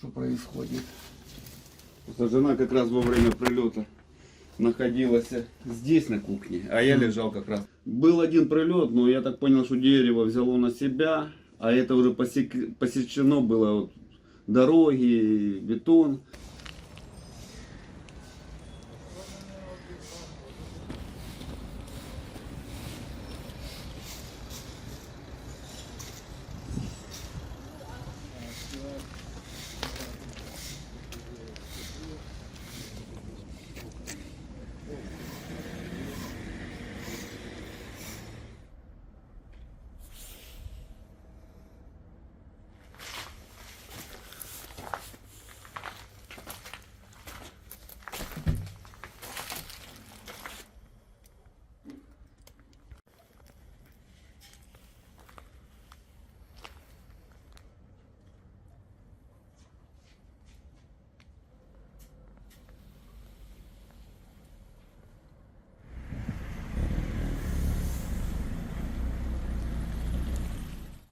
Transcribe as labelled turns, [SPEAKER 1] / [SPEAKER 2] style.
[SPEAKER 1] что происходит.
[SPEAKER 2] Просто жена как раз во время прилета находилась здесь на кухне, а я лежал как раз. Был один прилет, но я так понял, что дерево взяло на себя, а это уже посек- посечено было вот, дороги, бетон.